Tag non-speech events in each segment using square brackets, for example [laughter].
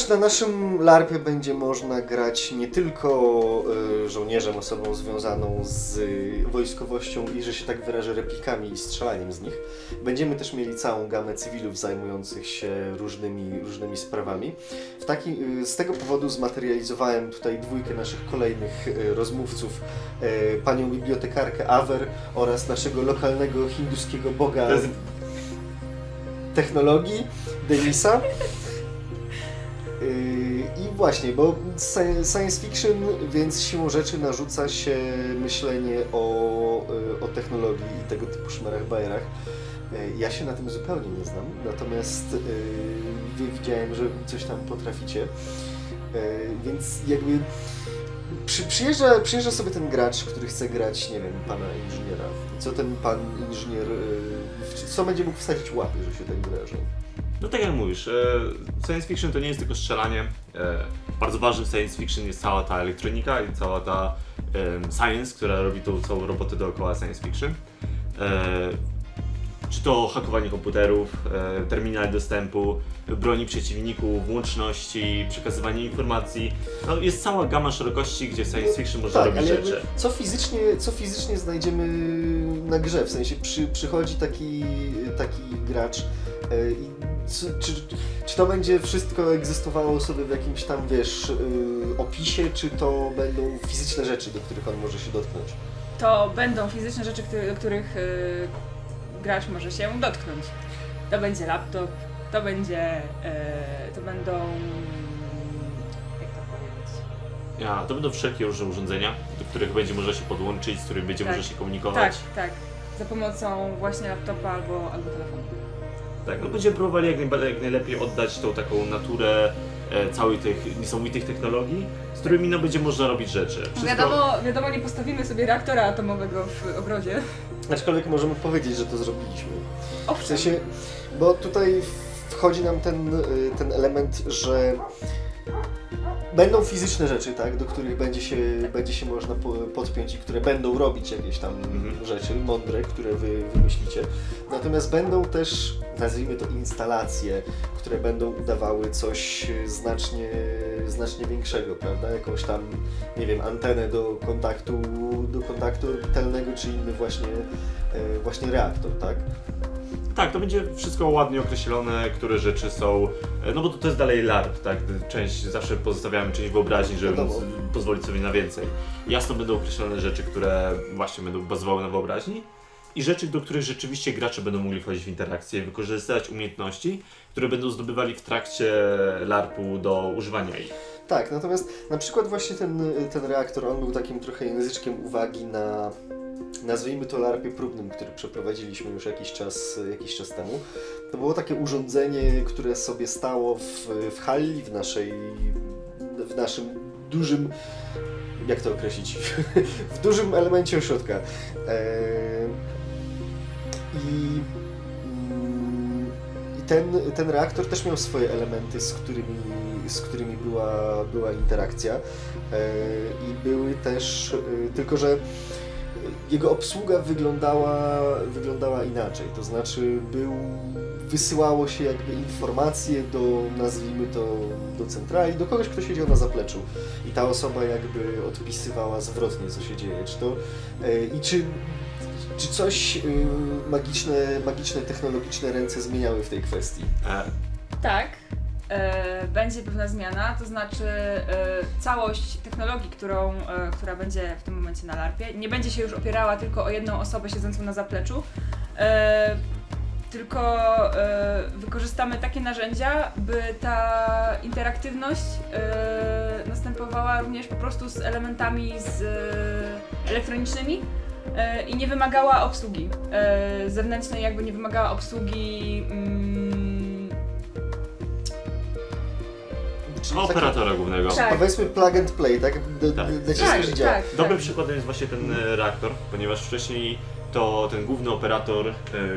Ponieważ na naszym LARPie będzie można grać nie tylko e, żołnierzem, osobą związaną z wojskowością i, że się tak wyrażę, replikami i strzelaniem z nich, będziemy też mieli całą gamę cywilów zajmujących się różnymi, różnymi sprawami. W taki, e, z tego powodu zmaterializowałem tutaj dwójkę naszych kolejnych e, rozmówców, panią bibliotekarkę Aver oraz naszego lokalnego hinduskiego boga technologii, Denisa. Yy, I właśnie, bo sci- science fiction, więc siłą rzeczy narzuca się myślenie o, yy, o technologii i tego typu szmerach bajerach. Yy, Ja się na tym zupełnie nie znam, natomiast yy, widziałem, że coś tam potraficie. Yy, Więc jakby przy, przyjeżdża, przyjeżdża sobie ten gracz, który chce grać, nie wiem, pana inżyniera. Co ten pan inżynier, yy, co będzie mógł wsadzić łapy, że się tak wyrażę? No tak jak mówisz, e, science fiction to nie jest tylko strzelanie. E, Bardzo ważnym w science fiction jest cała ta elektronika i cała ta science, która robi tą całą robotę dookoła science fiction. E, Czy to hakowanie komputerów, terminale dostępu, broni przeciwników, łączności, przekazywanie informacji. No, jest cała gama szerokości, gdzie science fiction może Tak, robić rzeczy. co fizycznie, co fizycznie znajdziemy na grze, w sensie przy, przychodzi taki, taki gracz i co, czy, czy to będzie wszystko egzystowało sobie w jakimś tam, wiesz, y, opisie, czy to będą fizyczne rzeczy, do których on może się dotknąć? To będą fizyczne rzeczy, który- do których y, gracz może się dotknąć. To będzie laptop, to będzie. y, to będą. Jak to powiedzieć? Ja, to będą wszelkie różne urządzenia, do których będzie można się podłączyć, z których będzie Tak. można się komunikować. Tak, tak. Za pomocą właśnie laptopa albo, albo telefonu. Tak, no będziemy próbowali jak, najba- jak najlepiej oddać tą taką naturę e, całej tych niesamowitych technologii, z którymi no będzie można robić rzeczy. Wszystko- Wiadomo, wiadomo, nie postawimy sobie reaktora atomowego w ogrodzie. Aczkolwiek możemy powiedzieć, że to zrobiliśmy. W Owszem. sensie, bo tutaj wchodzi nam ten, y, ten element, że będą fizyczne rzeczy, tak, do których będzie się, będzie się można po- podpiąć i które będą robić jakieś tam Mhm. rzeczy mądre, które wy wymyślicie. Natomiast będą też, nazwijmy to, instalacje, które będą udawały coś znacznie, znacznie większego, prawda? Jakąś tam, nie wiem, antenę do kontaktu, do kontaktu orbitalnego, czy inny właśnie, e, właśnie reaktor, tak? Tak, to będzie wszystko ładnie określone, które rzeczy są, e, no bo to, to jest dalej LARP, tak, część, zawsze pozostawiamy część wyobraźni, żeby móc pozwolić sobie na więcej. Jasno będą określone rzeczy, które właśnie będą bazowały na wyobraźni i rzeczy, do których rzeczywiście gracze będą mogli wchodzić w interakcję, wykorzystywać umiejętności, które będą zdobywali w trakcie LARPu do używania ich. Tak, natomiast na przykład właśnie ten, ten reaktor, on był takim trochę języczkiem uwagi na, nazwijmy to larpie próbnym, który przeprowadziliśmy już jakiś czas, jakiś czas temu. To było takie urządzenie, które sobie stało w, w halli, w naszej, w naszym dużym, jak to określić, [laughs] w dużym elemencie ośrodka. I mm, i ten, ten reaktor też miał swoje elementy, z którymi, z którymi była, była interakcja. E, I były też, e, tylko że jego obsługa wyglądała, wyglądała inaczej. To znaczy był, wysyłało się jakby informacje do, nazwijmy to, do centrali, do kogoś, kto siedział na zapleczu. I ta osoba jakby odpisywała zwrotnie, co się dzieje. Czy to, e, I czy czy coś y, magiczne, magiczne, technologiczne ręce zmieniały w tej kwestii? E, Tak, e, będzie pewna zmiana, to znaczy e, całość technologii, którą, e, która będzie w tym momencie na larpie, nie będzie się już opierała tylko o jedną osobę siedzącą na zapleczu, e, tylko e, wykorzystamy takie narzędzia, by ta interaktywność e, następowała również po prostu z elementami z, e, elektronicznymi e, i nie wymagała obsługi e, zewnętrznej, jakby nie wymagała obsługi Czyli operatora głównego. Tak. powiedzmy plug and play, tak? D- Tak. d- Naciskasz tak, i działa. tak, Dobrym tak. przykładem jest właśnie ten e, reaktor, ponieważ wcześniej to ten główny operator, e,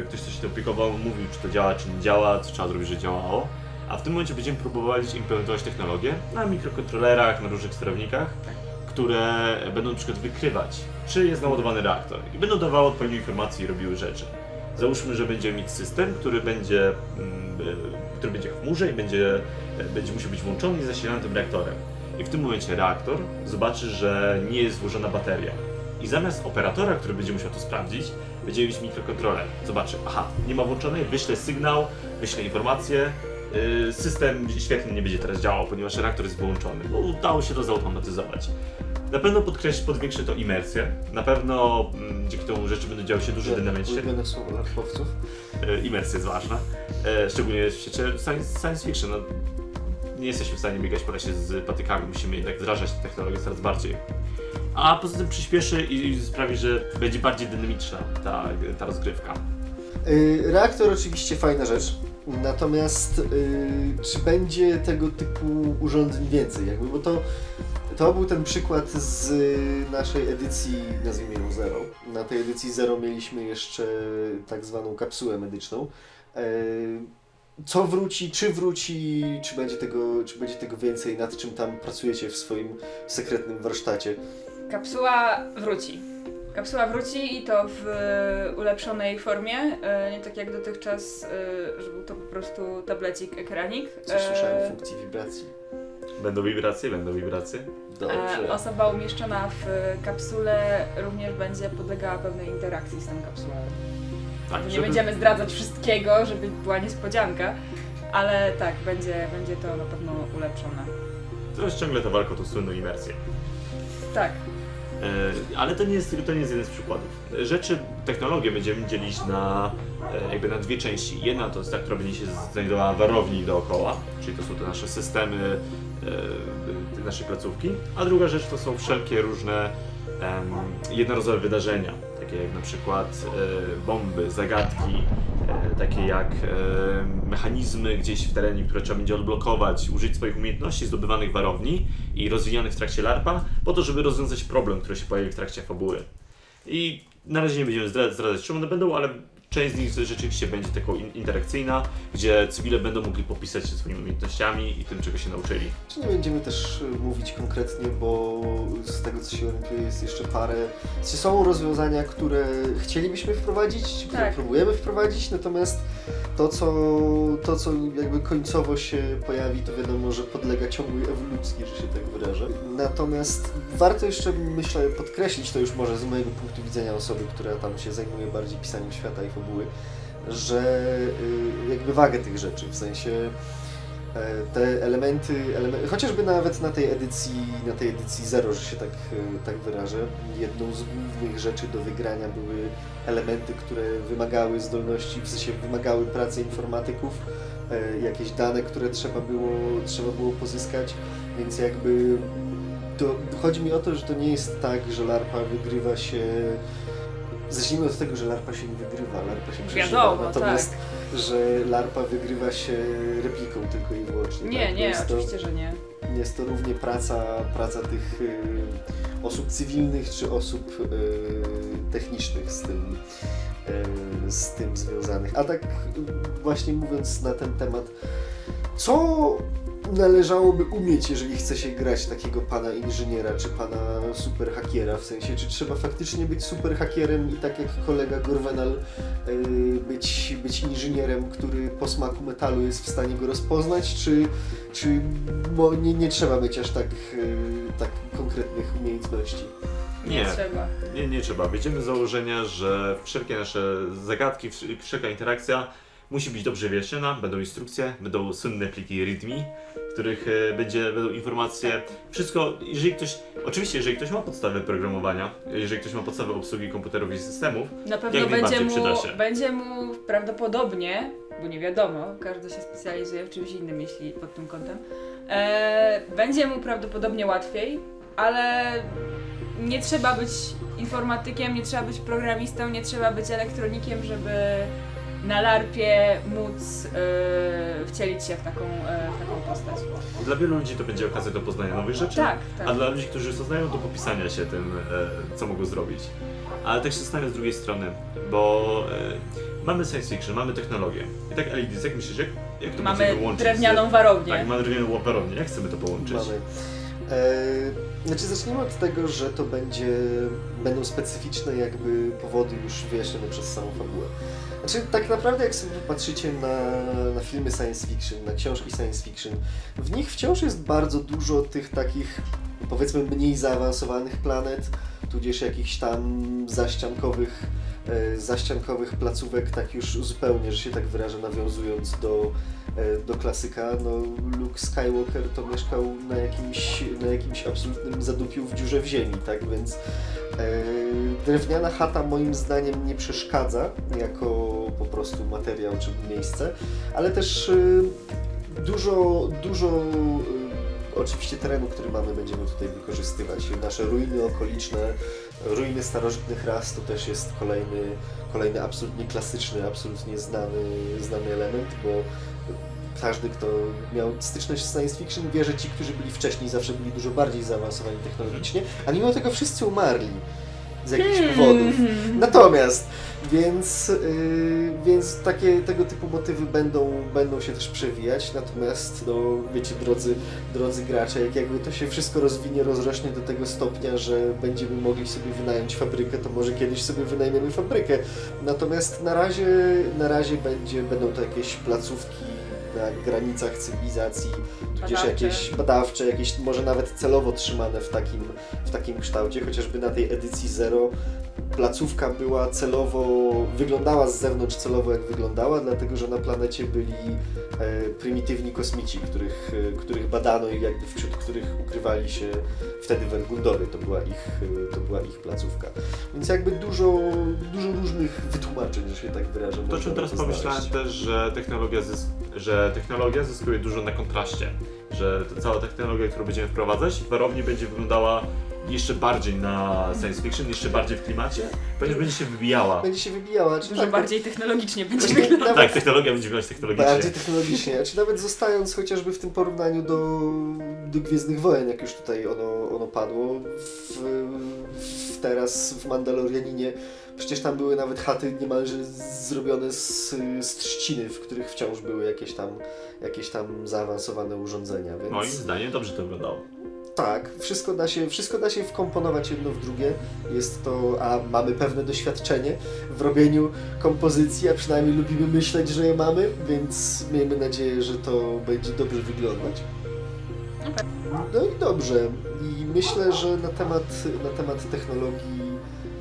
ktoś coś się opiekował, mówił czy to działa, czy nie działa, co trzeba zrobić, że działało. A w tym momencie będziemy próbowali implementować technologię na mikrokontrolerach, na różnych sterownikach, które będą na przykład wykrywać, czy jest naładowany reaktor i będą dawały odpowiednie informacje i robiły rzeczy. Załóżmy, że będziemy mieć system, który będzie, mm, e, który będzie w chmurze i będzie będzie musiał być włączony i zasilany tym reaktorem. I w tym momencie reaktor zobaczy, że nie jest włożona bateria. I zamiast operatora, który będzie musiał to sprawdzić, będzie mieć mikrokontroler. Zobaczy, aha, nie ma włączonej, wyślę sygnał, wyślę informację, yy, system świetnie nie będzie teraz działał, ponieważ reaktor jest wyłączony. Bo udało się to zautomatyzować. Na pewno podkreśli, podwiększy to imersję. Na pewno mm, dzięki temu rzeczy będą działy się dużo dynamicznie. Słowo larpowców. E, imersja jest ważna. E, szczególnie w świecie science, science fiction. No, nie jesteśmy w stanie biegać po lesie z patykami, musimy jednak wdrażać tę technologię coraz bardziej. A poza tym przyspieszy i, i sprawi, że będzie bardziej dynamiczna ta, ta rozgrywka. Y, Reaktor oczywiście fajna rzecz, natomiast y, czy będzie tego typu urządzeń więcej? Jakby, bo to, to był ten przykład z naszej edycji, nazwijmy ją Zero. Na tej edycji Zero mieliśmy jeszcze tak zwaną kapsułę medyczną. Y, Co wróci, czy wróci, czy będzie, tego, czy będzie tego więcej, nad czym tam pracujecie w swoim sekretnym warsztacie? Kapsuła wróci. Kapsuła wróci i to w ulepszonej formie, e, nie tak jak dotychczas, e, że był to po prostu tablecik, ekranik. Słyszałem E, o funkcji wibracji. Będą wibracje, będą wibracje. Dobrze. Osoba umieszczona w kapsule również będzie podlegała pewnej interakcji z tą kapsułą. Tak, Nie żeby- będziemy zdradzać wszystkiego, żeby była niespodzianka, ale tak, będzie, będzie to na pewno ulepszone. To jest ciągle ta walka o tą słynną imersję. Tak, E, Ale to nie, jest, to nie jest jeden z przykładów. Rzeczy, technologię będziemy dzielić na, e, jakby na dwie części. Jedna to jest ta, która będzie się znajdowała w warowni dookoła, czyli to są te nasze systemy, e, te nasze placówki, a druga rzecz to są wszelkie różne jednorazowe wydarzenia, takie jak na przykład e, bomby, zagadki, e, takie jak e, mechanizmy gdzieś w terenie, które trzeba będzie odblokować, użyć swoich umiejętności zdobywanych warowni i rozwijanych w trakcie LARPa, po to, żeby rozwiązać problem, który się pojawi w trakcie fabuły. I na razie nie będziemy zdra- zdradzać, czym one będą, ale część z nich rzeczywiście będzie taką in- interakcyjna, gdzie cywile będą mogli popisać się swoimi umiejętnościami i tym, czego się nauczyli. Czy nie będziemy też y, mówić konkretnie, bo z tego co się orientuję jest jeszcze parę. Czy są rozwiązania, które chcielibyśmy wprowadzić, czy które Tak. próbujemy wprowadzić, natomiast to co, to, co jakby końcowo się pojawi, to wiadomo, że podlega ciągłej ewolucji, że się tak wyrażę. Natomiast warto jeszcze, myślę, podkreślić to już może z mojego punktu widzenia osoby, która tam się zajmuje bardziej pisaniem świata i fabuły, że y, jakby wagę tych rzeczy, w sensie te elementy, elementy, chociażby nawet na tej edycji, na tej edycji Zero, że się tak, e, tak wyrażę, jedną z głównych rzeczy do wygrania były elementy, które wymagały zdolności, w sensie wymagały pracy informatyków, e, jakieś dane, które trzeba było, trzeba było pozyskać, więc jakby to, chodzi mi o to, że to nie jest tak, że LARPA wygrywa się Zacznijmy od tego, że LARPA się nie wygrywa, LARPA się przeżywa, wiadomo, natomiast tak. że LARPA wygrywa się repliką tylko i wyłącznie. Nie, tak? nie, jest oczywiście, że nie. To, jest to równie praca, praca tych y, osób cywilnych czy osób y, technicznych z tym, y, z tym związanych. A tak y, właśnie mówiąc na ten temat, co należałoby umieć, jeżeli chce się grać takiego pana inżyniera czy pana super hakiera, w sensie, czy trzeba faktycznie być super hakierem i tak jak kolega Gorwenal y, być, być inżynierem, który po smaku metalu jest w stanie go rozpoznać, czy, czy mo, nie, nie trzeba mieć aż tak, y, tak konkretnych umiejętności? Nie, Nie. trzeba. Nie, nie trzeba. Wyjdziemy z założenia, że wszelkie nasze zagadki, wsz- wszelka interakcja musi być dobrze wyjaśniona, będą instrukcje, będą słynne pliki README, w których e, będzie, będą informacje, wszystko, jeżeli ktoś, oczywiście jeżeli ktoś ma podstawę programowania, jeżeli ktoś ma podstawę obsługi komputerów i systemów, Na pewno będzie mu, przyda się. będzie mu prawdopodobnie, bo nie wiadomo, każdy się specjalizuje w czymś innym, jeśli pod tym kątem, e, będzie mu prawdopodobnie łatwiej, ale nie trzeba być informatykiem, nie trzeba być programistą, nie trzeba być elektronikiem, żeby na larpie móc e, wcielić się w taką, e, w taką postać. dla wielu ludzi to będzie okazja do poznania nowych rzeczy, Tak, tak. a dla ludzi, którzy to znają, do popisania się tym, e, co mogą zrobić. Ale też się zastanawiam z drugiej strony, bo e, mamy science fiction, mamy technologię. I tak Elidis, jak myślisz, jak, jak to Mamy będziemy łączyć? drewnianą warownię. Tak, mamy drewnianą warownię. Jak chcemy to połączyć? Mamy. E, znaczy zacznijmy od tego, że to będzie, będą specyficzne jakby powody już wyjaśnione przez samą fabułę. Znaczy tak naprawdę jak sobie popatrzycie na, na filmy science fiction, na książki science fiction, w nich wciąż jest bardzo dużo tych takich powiedzmy mniej zaawansowanych planet, tudzież jakichś tam zaściankowych, zaściankowych placówek, tak już zupełnie, że się tak wyrażę, nawiązując do, e, do klasyka. No, Luke Skywalker to mieszkał na jakimś, na jakimś absolutnym zadupiu w dziurze w ziemi, tak więc e, drewniana chata moim zdaniem nie przeszkadza jako po prostu materiał czy miejsce, ale też e, dużo, dużo e, oczywiście terenu, który mamy, będziemy tutaj wykorzystywać. Nasze ruiny okoliczne, ruiny starożytnych ras to też jest kolejny, kolejny absolutnie klasyczny, absolutnie znany, znany element, bo każdy, kto miał styczność z science fiction, wie, że ci, którzy byli wcześniej, zawsze byli dużo bardziej zaawansowani technologicznie, a mimo tego wszyscy umarli z jakichś powodów. Natomiast, więc, yy, więc takie tego typu motywy będą, będą się też przewijać, natomiast, no wiecie, drodzy, drodzy gracze, jak jakby to się wszystko rozwinie, rozrośnie do tego stopnia, że będziemy mogli sobie wynająć fabrykę, to może kiedyś sobie wynajmiemy fabrykę. Natomiast na razie, na razie będzie, będą to jakieś placówki na granicach cywilizacji, tudzież Badawcze. jakieś badawcze, jakieś może nawet celowo trzymane w takim, w takim kształcie, chociażby na tej edycji Zero placówka była celowo, wyglądała z zewnątrz celowo jak wyglądała, dlatego że na planecie byli e, prymitywni kosmici, których, e, których badano i jakby wśród których ukrywali się wtedy Wergundory, to była ich, e, to była ich placówka. Więc jakby dużo, dużo różnych wytłumaczeń, że się tak wyrażę. To, czym teraz pomyślałem też, że technologia, zys- technologia zyskuje dużo na kontraście. Że ta cała technologia, którą będziemy wprowadzać, w warowni będzie wyglądała jeszcze bardziej na science fiction, jeszcze bardziej w klimacie, ponieważ będzie się wybijała. Będzie się wybijała, czy Dużo tak, bardziej technologicznie będzie wyglądać. nawet- Tak, technologia będzie wyglądać technologicznie. Bardziej technologicznie, czy nawet zostając chociażby w tym porównaniu do, do Gwiezdnych Wojen, jak już tutaj ono, ono padło, w, w teraz w Mandalorianinie przecież tam były nawet chaty niemalże zrobione z, z trzciny, w których wciąż były jakieś tam, jakieś tam zaawansowane urządzenia, więc... Moim zdaniem dobrze to wyglądało. Tak, wszystko da, się, wszystko da się wkomponować jedno w drugie. Jest to, a mamy pewne doświadczenie w robieniu kompozycji, a przynajmniej lubimy myśleć, że je mamy, więc miejmy nadzieję, że to będzie dobrze wyglądać. No i dobrze. I myślę, że na temat, na temat technologii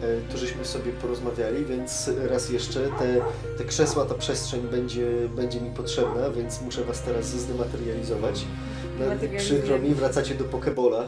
e, to żeśmy sobie porozmawiali, więc raz jeszcze te, te krzesła, ta przestrzeń będzie, będzie mi potrzebna, więc muszę Was teraz zdematerializować. Przykro mi, wracacie do Pokebola.